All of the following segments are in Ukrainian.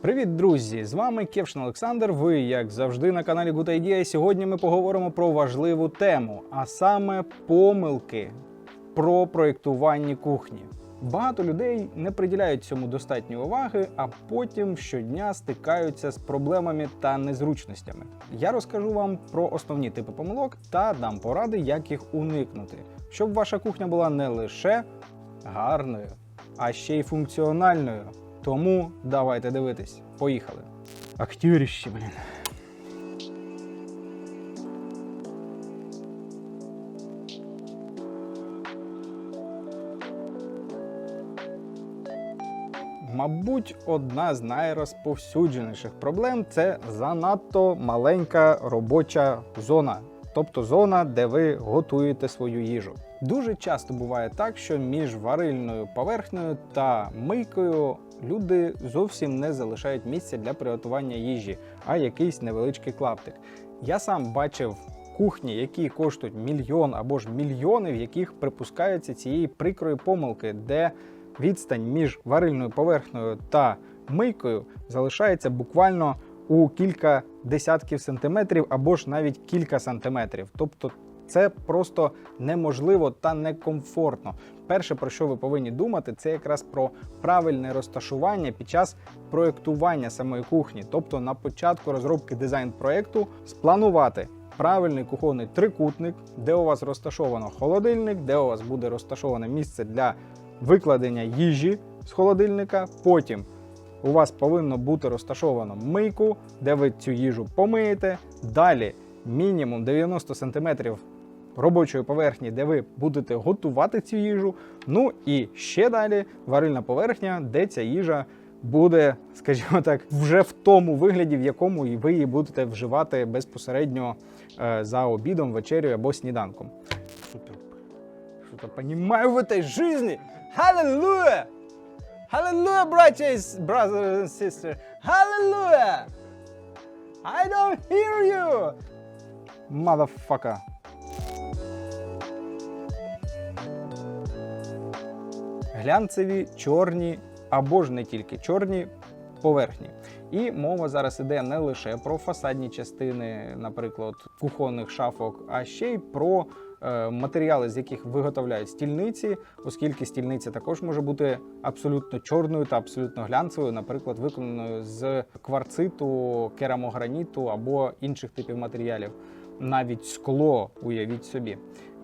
Привіт, друзі! З вами Кевшин Олександр. Ви, як завжди, на каналі Good Idea. Сьогодні ми поговоримо про важливу тему, а саме помилки про проєктуванні кухні. Багато людей не приділяють цьому достатньо уваги, а потім щодня стикаються з проблемами та незручностями. Я розкажу вам про основні типи помилок та дам поради, як їх уникнути, щоб ваша кухня була не лише гарною, а ще й функціональною. Тому давайте дивитись. Поїхали. Актюріщі, блін. Мабуть, одна з найрозповсюдженіших проблем це занадто маленька робоча зона, тобто зона, де ви готуєте свою їжу. Дуже часто буває так, що між варильною поверхнею та мийкою люди зовсім не залишають місця для приготування їжі, а якийсь невеличкий клаптик. Я сам бачив кухні, які коштують мільйон або ж мільйони, в яких припускаються цієї прикрої помилки, де відстань між варильною поверхнею та мийкою залишається буквально у кілька десятків сантиметрів або ж навіть кілька сантиметрів. Тобто це просто неможливо та некомфортно. Перше, про що ви повинні думати, це якраз про правильне розташування під час проєктування самої кухні. Тобто на початку розробки дизайн-проєкту спланувати правильний кухонний трикутник, де у вас розташовано холодильник, де у вас буде розташоване місце для викладення їжі з холодильника. Потім у вас повинно бути розташовано мийку, де ви цю їжу помиєте. Далі мінімум 90 см робочої поверхні, де ви будете готувати цю їжу. Ну і ще далі варильна поверхня, де ця їжа буде, скажімо так, вже в тому вигляді, в якому і ви її будете вживати безпосередньо е, за обідом, вечерю або сніданком. Что-то, что-то понимаю в жизни. Hallelujah! Hallelujah, братья и с- brothers and sisters! Hallelujah! I don't hear you! Motherfucker! Глянцеві, чорні або ж не тільки чорні поверхні. І мова зараз іде не лише про фасадні частини, наприклад, кухонних шафок, а ще й про е, матеріали, з яких виготовляють стільниці, оскільки стільниця також може бути абсолютно чорною та абсолютно глянцевою, наприклад, виконаною з кварциту, керамограніту або інших типів матеріалів. Навіть скло, уявіть собі.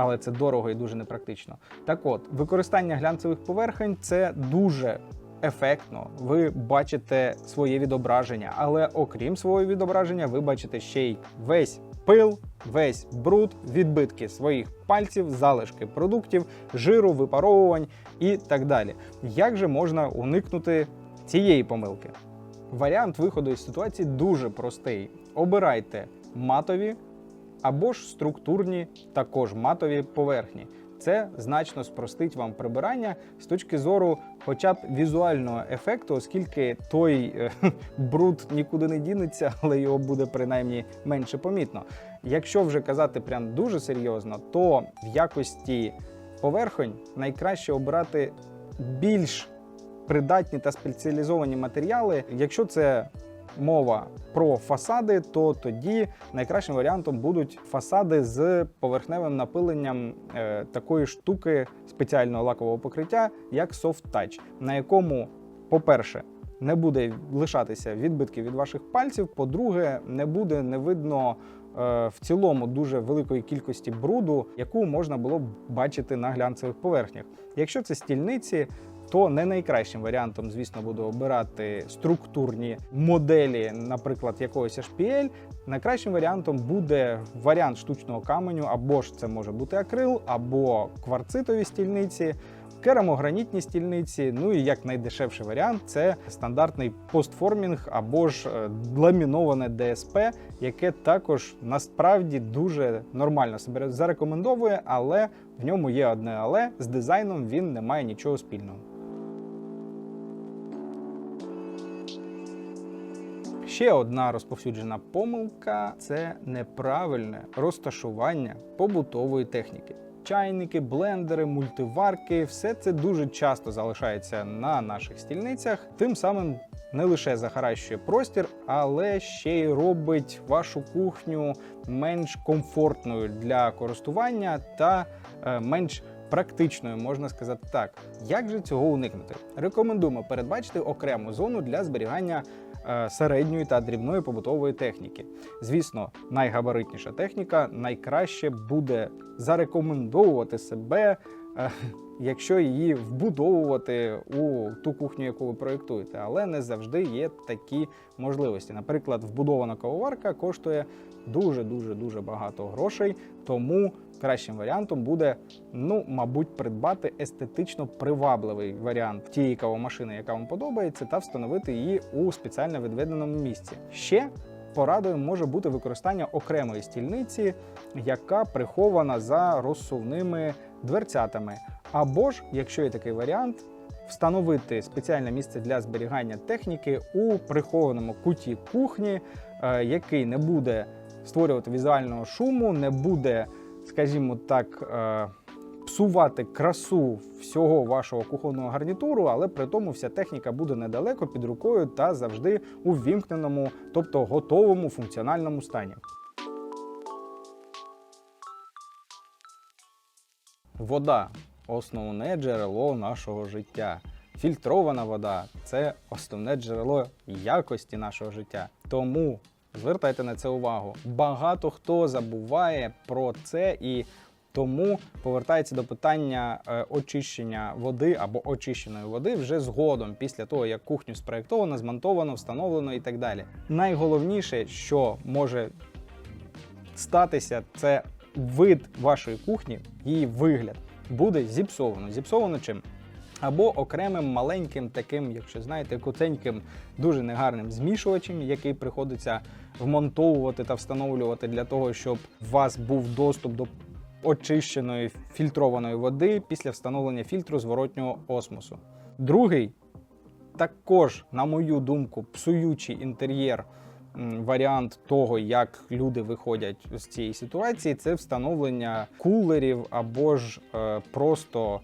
Але це дорого і дуже непрактично. Так от, використання глянцевих поверхень це дуже ефектно. Ви бачите своє відображення, але окрім свого відображення, ви бачите ще й весь пил, весь бруд, відбитки своїх пальців, залишки продуктів, жиру, випаровувань і так далі. Як же можна уникнути цієї помилки? Варіант виходу із ситуації дуже простий. Обирайте матові або ж структурні, також матові поверхні. Це значно спростить вам прибирання з точки зору, хоча б візуального ефекту, оскільки той е, бруд нікуди не дінеться, але його буде принаймні менше помітно. Якщо вже казати прям дуже серйозно, то в якості поверхонь найкраще обирати більш придатні та спеціалізовані матеріали. Якщо це мова про фасади, то тоді найкращим варіантом будуть фасади з поверхневим напиленням е, такої штуки спеціального лакового покриття, як Soft Touch, на якому, по-перше, не буде лишатися відбитків від ваших пальців. По-друге, не буде не видно е, в цілому дуже великої кількості бруду, яку можна було б бачити на глянцевих поверхнях. Якщо це стільниці, то не найкращим варіантом, звісно, буду обирати структурні моделі, наприклад, якогось HPL. Найкращим варіантом буде варіант штучного каменю, або ж це може бути акрил, або кварцитові стільниці. Керамогранітні стільниці, ну і як найдешевший варіант це стандартний постформінг або ж е, ламіноване ДСП, яке також насправді дуже нормально себе зарекомендовує, але в ньому є одне але з дизайном він не має нічого спільного. Ще одна розповсюджена помилка це неправильне розташування побутової техніки. Чайники, блендери, мультиварки все це дуже часто залишається на наших стільницях. Тим самим не лише захаращує простір, але ще й робить вашу кухню менш комфортною для користування та е, менш практичною, можна сказати так. Як же цього уникнути? Рекомендуємо передбачити окрему зону для зберігання середньої та дрібної побутової техніки. Звісно, найгабаритніша техніка найкраще буде зарекомендовувати себе. е, Якщо її вбудовувати у ту кухню, яку ви проєктуєте, але не завжди є такі можливості. Наприклад, вбудована кавоварка коштує дуже дуже дуже багато грошей, тому кращим варіантом буде, ну, мабуть, придбати естетично привабливий варіант тієї кавомашини, яка вам подобається, та встановити її у спеціально відведеному місці. Ще порадою може бути використання окремої стільниці, яка прихована за розсувними дверцятами. Або ж, якщо є такий варіант, встановити спеціальне місце для зберігання техніки у прихованому куті кухні, е, який не буде створювати візуального шуму, не буде, скажімо так, е, псувати красу всього вашого кухонного гарнітуру, але при тому вся техніка буде недалеко під рукою та завжди у вімкненому, тобто готовому функціональному стані. Вода основне джерело нашого життя. Фільтрована вода це основне джерело якості нашого життя. Тому звертайте на це увагу. Багато хто забуває про це і тому повертається до питання е, очищення води або очищеної води вже згодом, після того як кухню спроєктовано, змонтовано, встановлено і так далі. Найголовніше, що може статися, це вид вашої кухні, її вигляд буде зіпсовано. Зіпсовано чим? Або окремим маленьким таким, якщо знаєте, куценьким, дуже негарним змішувачем, який приходиться вмонтовувати та встановлювати для того, щоб у вас був доступ до очищеної фільтрованої води після встановлення фільтру зворотнього осмосу. Другий, також, на мою думку, псуючий інтер'єр варіант того, як люди виходять з цієї ситуації, це встановлення кулерів або ж е, просто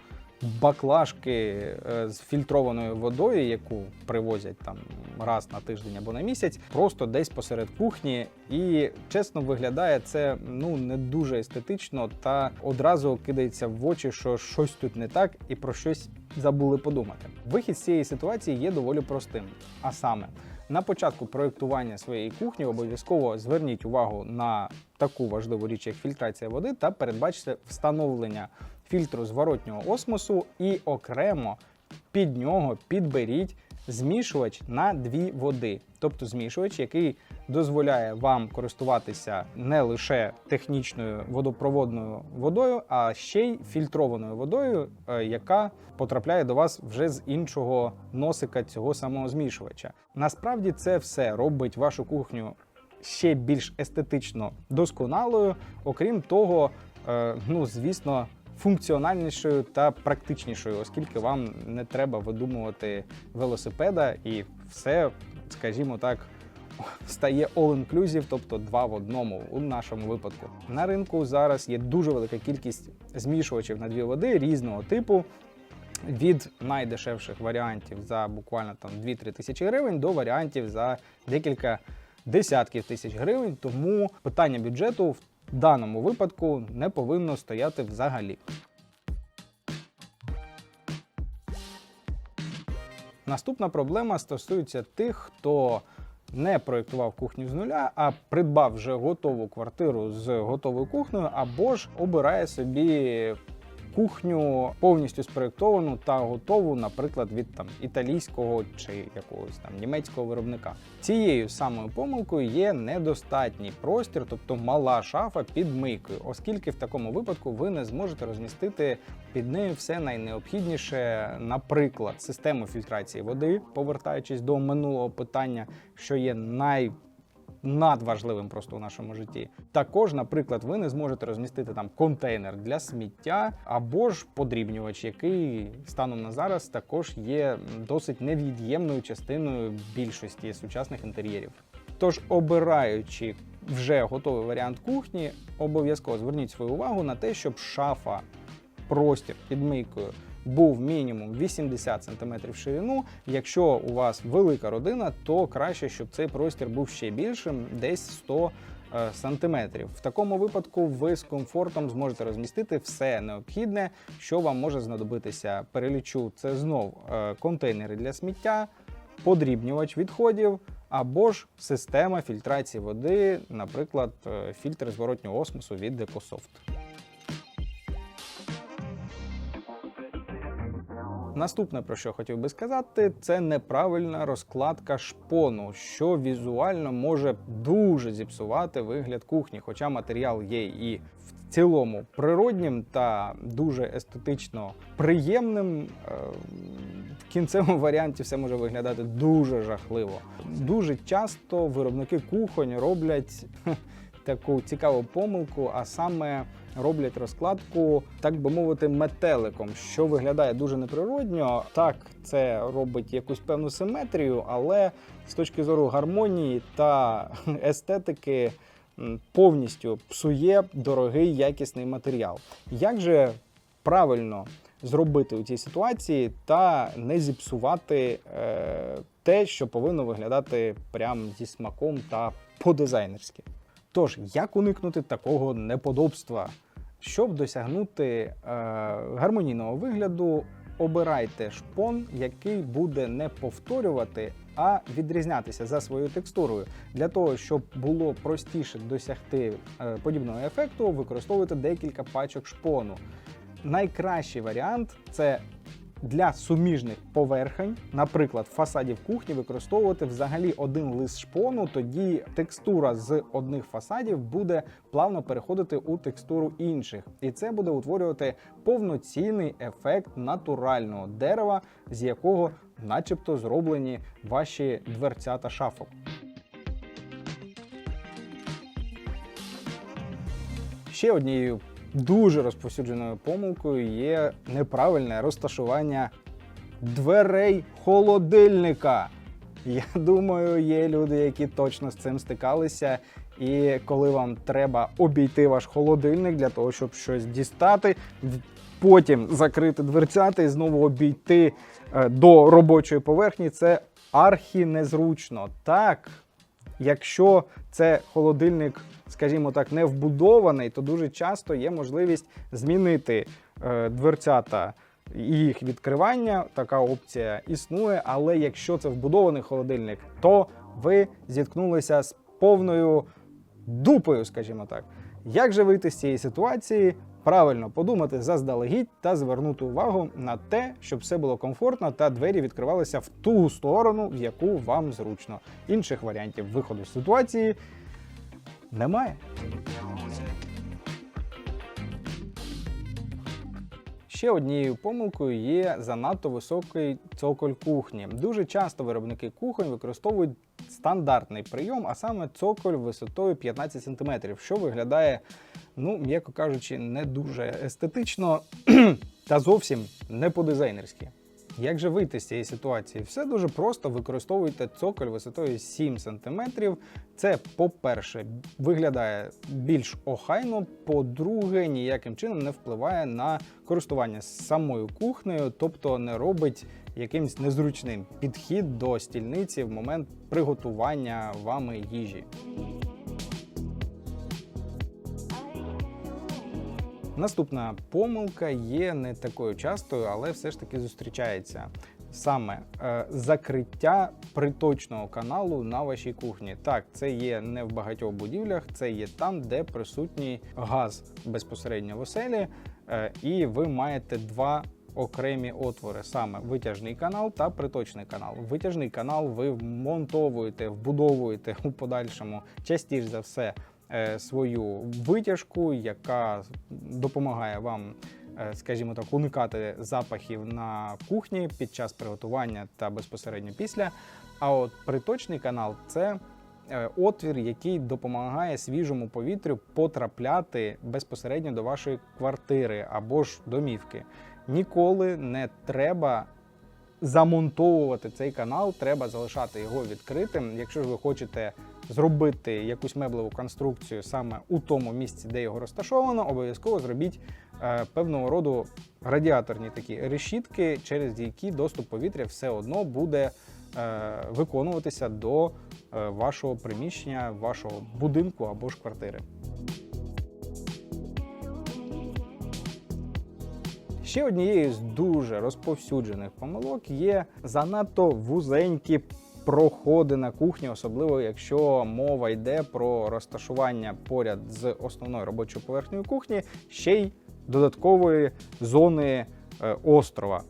баклажки е, з фільтрованою водою, яку привозять там раз на тиждень або на місяць, просто десь посеред кухні. І чесно виглядає це ну не дуже естетично, та одразу кидається в очі, що щось тут не так і про щось забули подумати. Вихід з цієї ситуації є доволі простим, а саме. На початку проєктування своєї кухні обов'язково зверніть увагу на таку важливу річ, як фільтрація води, та передбачте встановлення фільтру зворотнього осмосу і окремо під нього підберіть змішувач на дві води, тобто змішувач, який дозволяє вам користуватися не лише технічною водопроводною водою, а ще й фільтрованою водою, е, яка потрапляє до вас вже з іншого носика цього самого змішувача. Насправді це все робить вашу кухню ще більш естетично досконалою. Окрім того, е, ну звісно. Функціональнішою та практичнішою, оскільки вам не треба видумувати велосипеда, і все, скажімо так, стає all-inclusive, тобто два в одному у нашому випадку. На ринку зараз є дуже велика кількість змішувачів на дві води різного типу. Від найдешевших варіантів за буквально там 2-3 тисячі гривень до варіантів за декілька десятків тисяч гривень. Тому питання бюджету в даному випадку не повинно стояти взагалі. Наступна проблема стосується тих, хто не проєктував кухню з нуля, а придбав вже готову квартиру з готовою кухнею, або ж обирає собі кухню повністю спроєктовану та готову, наприклад, від там італійського чи якогось там німецького виробника. Цією самою помилкою є недостатній простір, тобто мала шафа під мийкою, оскільки в такому випадку ви не зможете розмістити під нею все найнеобхідніше, наприклад, систему фільтрації води, повертаючись до минулого питання, що є най надважливим просто у нашому житті. Також, наприклад, ви не зможете розмістити там контейнер для сміття або ж подрібнювач, який станом на зараз також є досить невід'ємною частиною більшості сучасних інтер'єрів. Тож, обираючи вже готовий варіант кухні, обов'язково зверніть свою увагу на те, щоб шафа, простір під мийкою був мінімум 80 см в ширину. Якщо у вас велика родина, то краще, щоб цей простір був ще більшим, десь 100 е, сантиметрів. В такому випадку ви з комфортом зможете розмістити все необхідне, що вам може знадобитися. Перелічу це знов е, контейнери для сміття, подрібнювач відходів. Або ж система фільтрації води, наприклад, е, фільтр зворотнього осмосу від Decosoft. Наступне, про що хотів би сказати, це неправильна розкладка шпону, що візуально може дуже зіпсувати вигляд кухні, хоча матеріал є і в цілому природнім та дуже естетично приємним. е, В кінцевому варіанті все може виглядати дуже жахливо. Дуже часто виробники кухонь роблять таку цікаву помилку, а саме роблять розкладку, так би мовити, метеликом, що виглядає дуже неприродньо. Так, це робить якусь певну симетрію, але з точки зору гармонії та естетики повністю псує дорогий якісний матеріал. Як же правильно зробити у цій ситуації та не зіпсувати е, те, що повинно виглядати прям зі смаком та по-дизайнерськи? Тож, як уникнути такого неподобства? Щоб досягнути е, гармонійного вигляду, обирайте шпон, який буде не повторювати, а відрізнятися за своєю текстурою. Для того, щоб було простіше досягти е, подібного ефекту, використовуйте декілька пачок шпону. Найкращий варіант це для суміжних поверхень, наприклад, фасадів кухні, використовувати взагалі один лист шпону. Тоді текстура з одних фасадів буде плавно переходити у текстуру інших, і це буде утворювати повноцінний ефект натурального дерева, з якого, начебто, зроблені ваші дверцята шафок. Ще однією дуже розповсюдженою помилкою є неправильне розташування дверей холодильника. Я думаю, є люди, які точно з цим стикалися. І коли вам треба обійти ваш холодильник для того, щоб щось дістати, потім закрити дверцята і знову обійти е, до робочої поверхні, це архі незручно. Так, Якщо це холодильник, скажімо так, не вбудований, то дуже часто є можливість змінити е, дверцята і їх відкривання. Така опція існує. Але якщо це вбудований холодильник, то ви зіткнулися з повною дупою, скажімо так. Як же вийти з цієї ситуації? Правильно подумати заздалегідь та звернути увагу на те, щоб все було комфортно та двері відкривалися в ту сторону, в яку вам зручно. Інших варіантів виходу з ситуації немає. Ще однією помилкою є занадто високий цоколь кухні. Дуже часто виробники кухонь використовують стандартний прийом, а саме цоколь висотою 15 см, що виглядає, ну, м'яко кажучи, не дуже естетично та зовсім не по-дизайнерськи. Як же вийти з цієї ситуації? Все дуже просто. Використовуйте цоколь висотою 7 см. Це, по-перше, виглядає більш охайно, по-друге, ніяким чином не впливає на користування самою кухнею, тобто не робить якимсь незручним підхід до стільниці в момент приготування вами їжі. Наступна помилка є не такою частою, але все ж таки зустрічається. Саме е, закриття приточного каналу на вашій кухні. Так, це є не в багатьох будівлях, це є там, де присутній газ безпосередньо в оселі, е, і ви маєте два окремі отвори: саме витяжний канал та приточний канал. Витяжний канал ви вмонтовуєте, вбудовуєте у подальшому частіше за все свою витяжку, яка допомагає вам, е, скажімо так, уникати запахів на кухні під час приготування та безпосередньо після. А от приточний канал це е, отвір, який допомагає свіжому повітрю потрапляти безпосередньо до вашої квартири або ж домівки. Ніколи не треба замонтовувати цей канал, треба залишати його відкритим. Якщо ж ви хочете зробити якусь меблеву конструкцію саме у тому місці, де його розташовано, обов'язково зробіть е, певного роду радіаторні такі решітки, через які доступ повітря все одно буде е, виконуватися до е, вашого приміщення, вашого будинку або ж квартири. Ще однією з дуже розповсюджених помилок є занадто вузенькі проходи на кухні, особливо якщо мова йде про розташування поряд з основною робочою поверхнею кухні, ще й додаткової зони е, острова.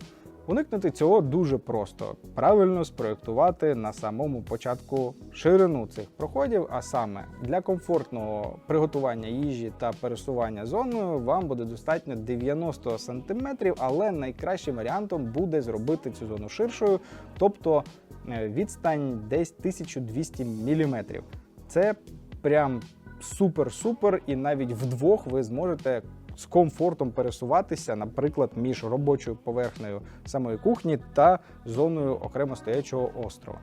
Уникнути цього дуже просто. Правильно спроєктувати на самому початку ширину цих проходів, а саме для комфортного приготування їжі та пересування зоною вам буде достатньо 90 см, але найкращим варіантом буде зробити цю зону ширшою, тобто е, відстань десь 1200 мм. Це прям супер-супер, і навіть вдвох ви зможете з комфортом пересуватися, наприклад, між робочою поверхнею самої кухні та зоною окремо стоячого острова.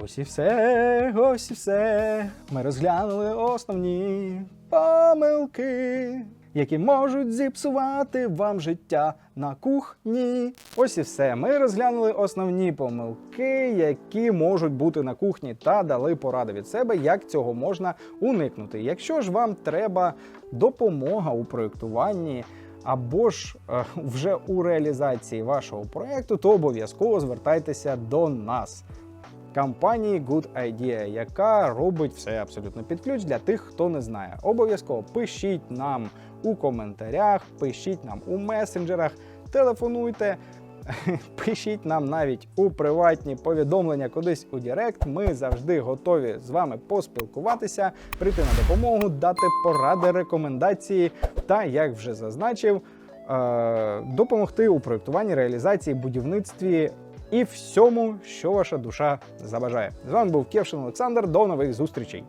Ось і все, ось і все. Ми розглянули основні помилки, які можуть зіпсувати вам життя на кухні. Ось і все. Ми розглянули основні помилки, які можуть бути на кухні, та дали поради від себе, як цього можна уникнути. Якщо ж вам треба допомога у проєктуванні. Або ж е, вже у реалізації вашого проєкту, то обов'язково звертайтеся до нас компанії Good Idea, яка робить все абсолютно під ключ для тих, хто не знає. Обов'язково пишіть нам у коментарях, пишіть нам у месенджерах, телефонуйте. Пишіть нам навіть у приватні повідомлення кудись у Директ. Ми завжди готові з вами поспілкуватися, прийти на допомогу, дати поради, рекомендації та, як вже зазначив, е, допомогти у проєктуванні, реалізації, будівництві і всьому, що ваша душа забажає. З вами був Кевшин Олександр. До нових зустрічей.